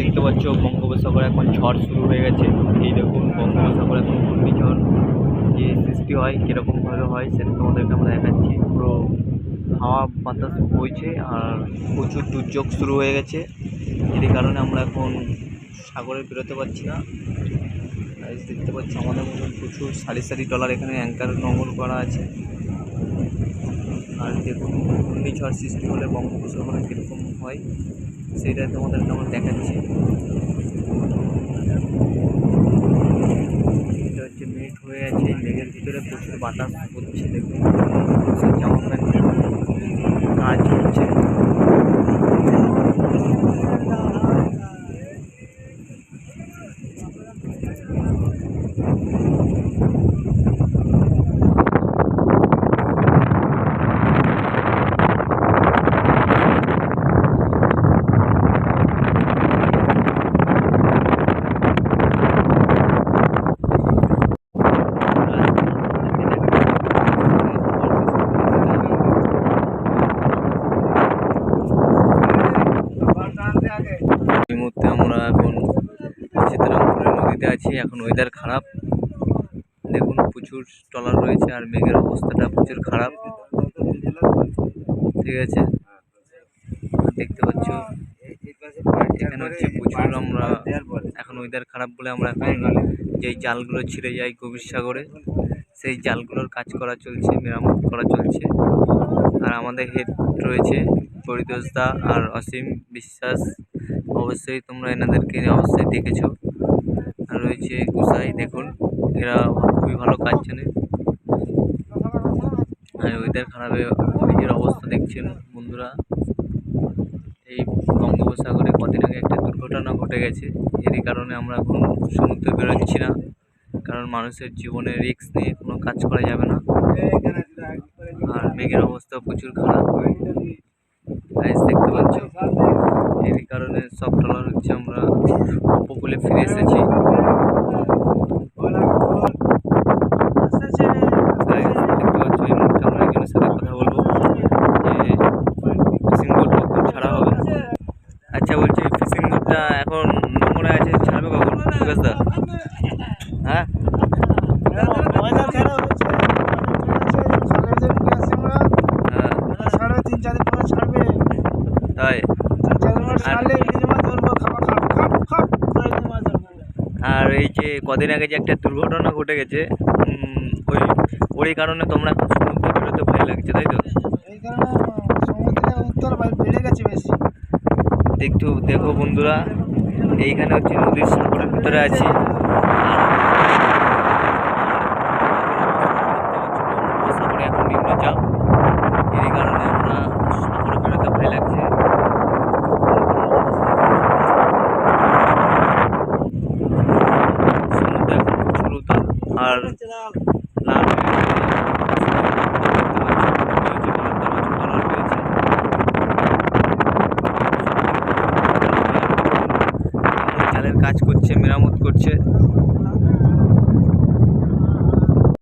দেখতে পাচ্ছ, বঙ্গোপসাগর এখন ঝড় শুরু হয়ে গেছে। এই দেখুন, বঙ্গোপসাগর এখন ঘূর্ণিঝড় যে সৃষ্টি হয় কীরকমভাবে হয় সেটা তোমাদেরকে আমরা দেখাচ্ছি। পুরো হাওয়া বাতাস বইছে আর প্রচুর দুর্যোগ শুরু হয়ে গেছে। এর কারণে আমরা এখন সাগরে বেরোতে পারছি না। দেখতে পাচ্ছি, আমাদের মতন প্রচুর সারি সারি ডলার এখানে অ্যাঙ্কার নোঙর করা আছে। আর দেখুন ঘূর্ণিঝড় সৃষ্টি হলে বঙ্গোপসাগরে কীরকম হয়, সেটা তোমাদের আমরা দেখাচ্ছি? এটা হচ্ছে মেঘ হয়ে আছে, মেঘের ভিতরে প্রচুর বাতাস হচ্ছে, দেখুন। জামা প্যান্ট কাজ হচ্ছে এই মুহূর্তে আমরা এখন সীতারামপুরের নদীতে আছি। এখন ওয়েদার খারাপ। দেখুন, প্রচুর ট্রলার রয়েছে আর মেঘের অবস্থাটা প্রচুর খারাপ। ঠিক আছে? দেখতে পাচ্ছ, এখানে হচ্ছে প্রচুর আমরা এখন ওয়েদার খারাপ বলে আমরা এখন যেই জালগুলো ছিঁড়ে যায় গভীর সাগরে, সেই জালগুলোর কাজ করা চলছে, মেরামত করা চলছে। আর আমাদের হেড রয়েছে পরিতোষ দা আর অসীম বিশ্বাস অবশ্যই তোমরা এনাদেরকে অবশ্যই দেখেছ। আর রয়েছে গুসাই, দেখুন, এরা খুবই ভালো কাজ জানে। আর ওয়েদার খারাপে নিজের অবস্থা দেখছেন বন্ধুরা। এই বঙ্গোপসাগরে কদিন আগে একটা দুর্ঘটনা ঘটে গেছে। এরই কারণে আমরা এখন সমুদ্রে বেরোচ্ছি না। কারণ মানুষের জীবনে রিস্ক নিয়ে কোনো কাজ করা যাবে না। আর মেঘের অবস্থা প্রচুর খারাপ। দেখতে পাচ্ছ? এরই কারণে সব ট্রলার হচ্ছে আমরা উপকূলে ফিরে এসেছি। আচ্ছা বলছি ফিশিং বোটটা এখন নোংরা আছে ছাড়বে কখন? বিকাশ দা? হ্যাঁ? হ্যাঁ। তাই? আর এই যে কদিন আগে যে একটা দুর্ঘটনা ঘটে গেছে ওই ওই কারণে তোমরা এখন সমুদ্রে বেরোতে ভয় লাগছে তাই তো? এই কারণে সমুদ্রে উত্তর বেড়ে গেছে বেশি। দেখো বন্ধুরা এইখানে হচ্ছে নদীর সাগরের ভিতরে আছি সাগরে এখন নিম্নচাপ এই কারণে আমরা সাগরে বেরোতে ভয় লাগছে সমুদ্রে এখন প্রচুর উতাল আর লাল হয়ে গেছে। দেখতে পাচ্ছ, রয়েছে বড় বড় ট্রলার রয়েছে। জালের কাজ করছে মেরামত করছে